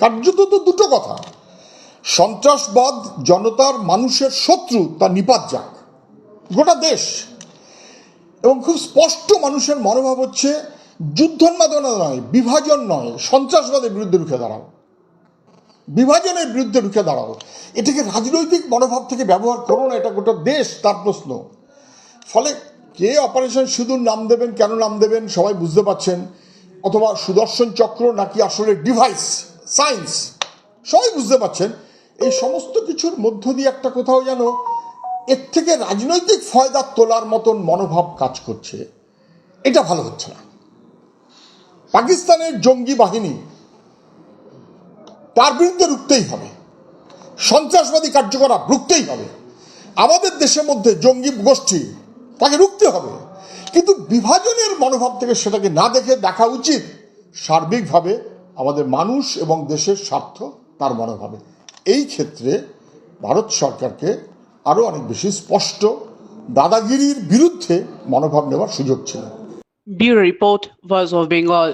কার্যত তো দুটো কথা। সন্ত্রাসবাদ জনতার মানুষের শত্রু তা নিপাত যাক। গোটা দেশ। এবং খুব স্পষ্ট মানুষের মনোভাব হচ্ছে, যুদ্ধোন্মাদনা নয়, বিভাজন নয়, সন্ত্রাসবাদের বিরুদ্ধে রুখে দাঁড়াও। বিভাজনের বিরুদ্ধে রুখে দাঁড়াও। এটাকে রাজনৈতিক মনোভাব থেকে ব্যবহার করো না, এটা গোটা দেশ তার প্রশ্ন। ফলে কে অপারেশন সিঁদুর নাম দেবেন, কেন নাম দেবেন, সবাই বুঝতে পারছেন, অথবা সুদর্শন চক্র নাকি আসলে ডিভাইস? সায়েন্স। সবাই বুঝতে পারছেন, এই সমস্ত কিছুর মধ্য দিয়ে একটা কোথাও যেন এর থেকে রাজনৈতিক ফয়দা তোলার মতন মনোভাব কাজ করছে। এটা ভালো হচ্ছে না। পাকিস্তানের জঙ্গি বাহিনী তার বিরুদ্ধে রুখতেই হবে। সন্ত্রাসবাদী কার্যকলাপ রুখতেই হবে। আমাদের দেশের মধ্যে জঙ্গি গোষ্ঠী তাকে রুখতে হবে। কিন্তু বিভাজনের মনোভাব থেকে সেটাকে না দেখে দেখা উচিত সার্বিকভাবে। আমাদের মানুষ এবং দেশের স্বার্থ তার মনে হবে এই ক্ষেত্রে ভারত সরকারকে আরও অনেক বেশি স্পষ্ট দাদাগিরির বিরুদ্ধে মনোভাব নেওয়ার সুযোগ ছিল Bureau report voice of Bengal.